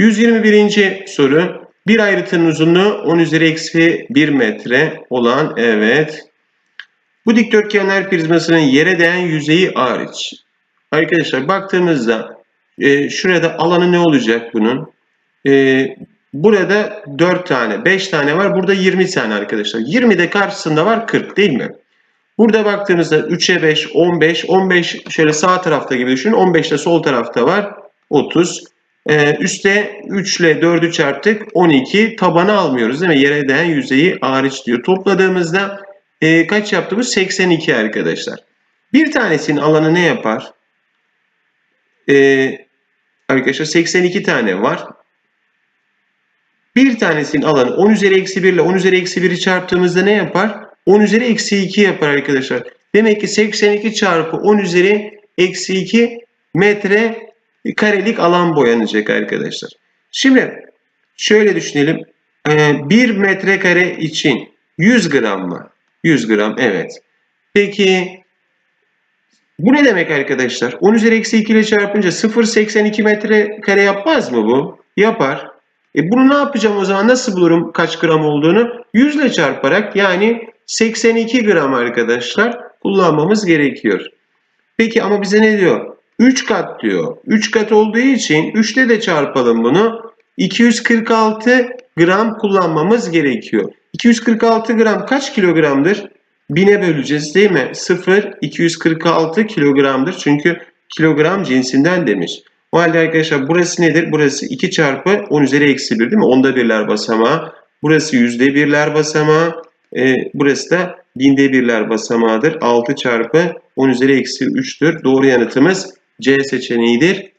121. soru. Bir ayrıtının uzunluğu 10 üzeri eksi 1 metre olan evet. Bu dikdörtgenler prizmasının yere değen yüzeyi hariç. Arkadaşlar baktığımızda e, şurada alanı ne olacak bunun? E, burada 4 tane, 5 tane var. Burada 20 tane arkadaşlar. 20 de karşısında var 40 değil mi? Burada baktığımızda 3'e 5, 15. 15 şöyle sağ tarafta gibi düşünün. 15 de sol tarafta var. 30. Ee, üste 3 ile 4'ü çarptık. 12. Tabanı almıyoruz değil mi? Yere değen yüzeyi hariç diyor. Topladığımızda e, kaç yaptı bu? 82 arkadaşlar. Bir tanesinin alanı ne yapar? Ee, arkadaşlar 82 tane var. Bir tanesinin alanı 10 üzeri eksi 1 ile 10 üzeri eksi 1'i çarptığımızda ne yapar? 10 üzeri eksi 2 yapar arkadaşlar. Demek ki 82 çarpı 10 üzeri eksi 2 metre karelik alan boyanacak arkadaşlar. Şimdi şöyle düşünelim. 1 metrekare için 100 gram mı? 100 gram evet. Peki bu ne demek arkadaşlar? 10 üzeri eksi 2 ile çarpınca 0.82 metrekare yapmaz mı bu? Yapar. E bunu ne yapacağım o zaman? Nasıl bulurum kaç gram olduğunu? 100 ile çarparak yani 82 gram arkadaşlar kullanmamız gerekiyor. Peki ama bize ne diyor? 3 kat diyor. 3 kat olduğu için 3 ile de çarpalım bunu. 246 gram kullanmamız gerekiyor. 246 gram kaç kilogramdır? 1000'e böleceğiz değil mi? 0 246 kilogramdır. Çünkü kilogram cinsinden demiş. O halde arkadaşlar burası nedir? Burası 2 çarpı 10 üzeri eksi 1 değil mi? Onda birler basamağı. Burası yüzde birler basamağı. E, burası da binde birler basamağıdır. 6 çarpı 10 üzeri eksi 3'tür. Doğru yanıtımız C seçeneğidir.